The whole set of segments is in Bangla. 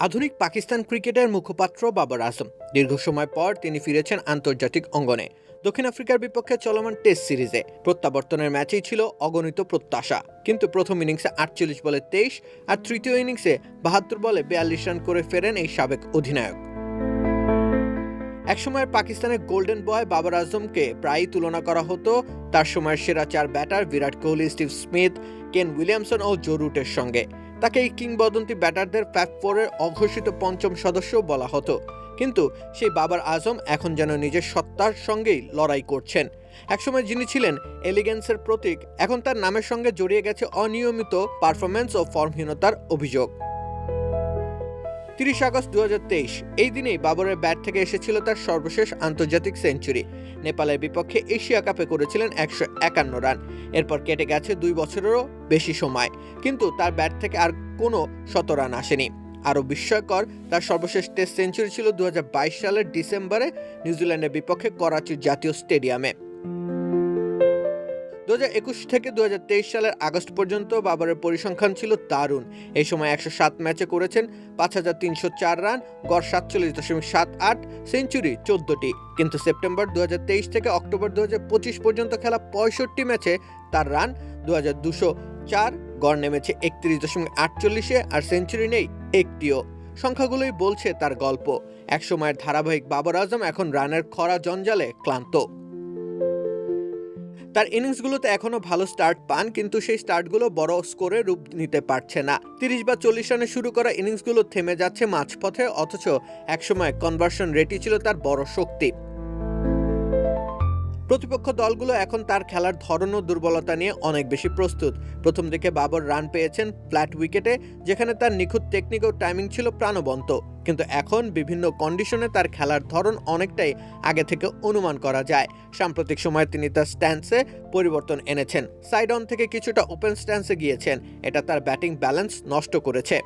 আধুনিক পাকিস্তান ক্রিকেটের মুখপাত্র বাবর আজম। দীর্ঘ সময় পর তিনি ফিরেছেন আন্তর্জাতিক অঙ্গনে। দক্ষিণ আফ্রিকার বিপক্ষে চলমান টেস্ট সিরিজে। প্রত্যাবর্তনের ম্যাচেই ছিল অগণিত প্রত্যাশা। কিন্তু প্রথম ইনিংসে আটচল্লিশ বলে তেইশ আর তৃতীয় ইনিংসে বাহাত্তর বলে বিয়াল্লিশ রান করে ফেরেন এই সাবেক অধিনায়ক। একসময়ের পাকিস্তানের গোল্ডেন বয় বাবর আজমকে প্রায়ই তুলনা করা হতো তার সময়ের সেরা চার batter Virat Kohli, Steve Smith, Kane Williamson ও জো রুটের সঙ্গে। তাকে এই কিংবদন্তি ব্যাটারদের ফ্যাপ ফোরের অঘোষিত পঞ্চম সদস্য বলা হতো। কিন্তু সেই বাবার আজম এখন যেন নিজের সত্তার সঙ্গেই লড়াই করছেন। একসময় যিনি ছিলেন এলিগেন্সের প্রতীক, এখন তার নামের সঙ্গে জড়িয়ে গেছে অনিয়মিত পারফরমেন্স ও ফর্মহীনতার অভিযোগ। তিরিশ আগস্ট দু হাজার তেইশ, এই দিনেই বাবরের ব্যাট থেকে এসেছিল তার সর্বশেষ আন্তর্জাতিক সেঞ্চুরি। নেপালের বিপক্ষে এশিয়া কাপে করেছিলেন একশো একান্ন রান। এরপর কেটে গেছে দুই বছরেরও বেশি সময়। কিন্তু তার ব্যাট থেকে আর কোনো শত রান আসেনি। আরও বিস্ময়কর, তার সর্বশেষ টেস্ট সেঞ্চুরি ছিল দু হাজার বাইশ সালের ডিসেম্বরে নিউজিল্যান্ডের বিপক্ষে করাচির জাতীয় স্টেডিয়ামে। দু থেকে দু হাজার তেইশ সালের আগস্ট পর্যন্ত বাবরের পরিসংখ্যান ছিল দারুণ। এই সময় একশো সাত ম্যাচে করেছেন পাঁচ হাজার তিনশো চার রান, গড় সাতচল্লিশ দশমিক সাত আট, সেঞ্চুরি চোদ্দটি। কিন্তু সেপ্টেম্বর দু হাজার তেইশ থেকে অক্টোবর দু পঁচিশ পর্যন্ত খেলা পঁয়ষট্টি ম্যাচে তার রান দু হাজার দুশো চার, গড় নেমেছে একত্রিশ দশমিক আটচল্লিশে আর সেঞ্চুরি নেই একটিও। সংখ্যাগুলোই বলছে তার গল্প। একসময়ের ধারাবাহিক বাবর আজম এখন রানের খরা জঞ্জালে ক্লান্ত। তার ইনিংসগুলোতে এখনও ভালো স্টার্ট পান, কিন্তু সেই স্টার্টগুলো বড় স্কোরে রূপ নিতে পারছে না। তিরিশ বা চল্লিশ রানে শুরু করা ইনিংসগুলো থেমে যাচ্ছে মাঝপথে, অথচ একসময় কনভার্সন রেটই ছিল তার বড় শক্তি। প্রতিপক্ষ দলগুলো এখন তার খেলার ধরন ও দুর্বলতা নিয়ে অনেক বেশি প্রস্তুত। প্রথম দিকে বাবর রান পেয়েছেন ফ্ল্যাট উইকেটে, যেখানে তার নিখুঁত টেকনিক ও টাইমিং ছিল প্রাণবন্ত। কিন্তু এখন বিভিন্ন কন্ডিশনে তার খেলার ধরন অনেকটাই আগে থেকে অনুমান করা যায়। সাম্প্রতিক সময়ে তিনি তার স্ট্যান্সে পরিবর্তন এনেছেন। সাইড অন থেকে কিছুটা ওপেন স্ট্যান্সে গিয়েছেন। এটা তার ব্যাটিং ব্যালেন্স নষ্ট করেছে।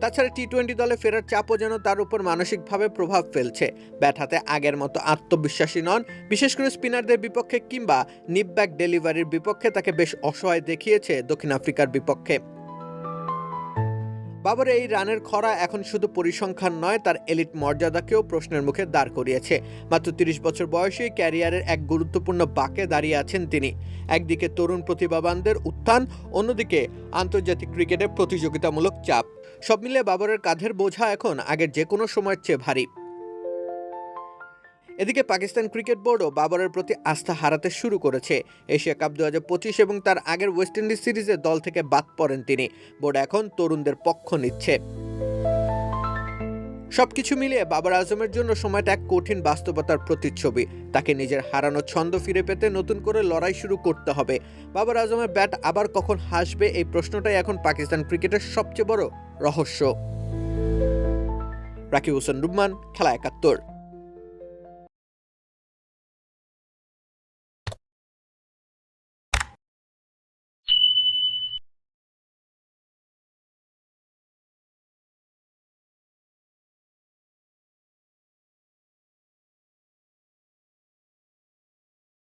তাছাড়া টি টোয়েন্টি দলে ফেরার চাপও যেন তার উপর মানসিকভাবে প্রভাব ফেলছে। ব্যাট হাতে আগের মতো আত্মবিশ্বাসী নন, বিশেষ করে স্পিনারদের বিপক্ষে কিংবা নিপ ব্যাক ডেলিভারির বিপক্ষে তাকে বেশ অসহায় দেখিয়েছে দক্ষিণ আফ্রিকার বিপক্ষে। বাবর, এই রানের খরা এখন শুধু পরিসংখ্যান নয়, তার এলিট মর্যাদাকেও প্রশ্নের মুখে দাঁড় করিয়েছে। মাত্র তিরিশ বছর বয়সেই ক্যারিয়ারের এক গুরুত্বপূর্ণ বাঁকে দাঁড়িয়ে আছেন তিনি। একদিকে তরুণ প্রতিভাবানদের উত্থান, অন্যদিকে আন্তর্জাতিক ক্রিকেটে প্রতিযোগিতামূলক চাপ। সব মিলে বাবরের কাঁধের বোঝা এখন আগের যে কোনো সময়ের চেয়ে ভারী। এদিকে পাকিস্তান ক্রিকেট বোর্ডও বাবরের প্রতি আস্থা হারাতে শুরু করেছে। এশিয়া কাপ দুহাজার পঁচিশ এবং তার আগের ওয়েস্ট ইন্ডিজ সিরিজে দল থেকে বাদ পড়েন তিনি। বোর্ড এখন তরুণদের পক্ষ নিচ্ছে। সবকিছু মিলিয়ে বাবার আজমের জন্য সময়টা এক কঠিন বাস্তবতার প্রতিচ্ছবি। তাকে নিজের হারানো ছন্দ ফিরে পেতে নতুন করে লড়াই শুরু করতে হবে। বাবার আজমের ব্যাট আবার কখন হাসবে এই প্রশ্নটাই এখন পাকিস্তান ক্রিকেটের সবচেয়ে বড় রহস্য। রাকিব হোসেন রুম্মান খেলা একাত্তর।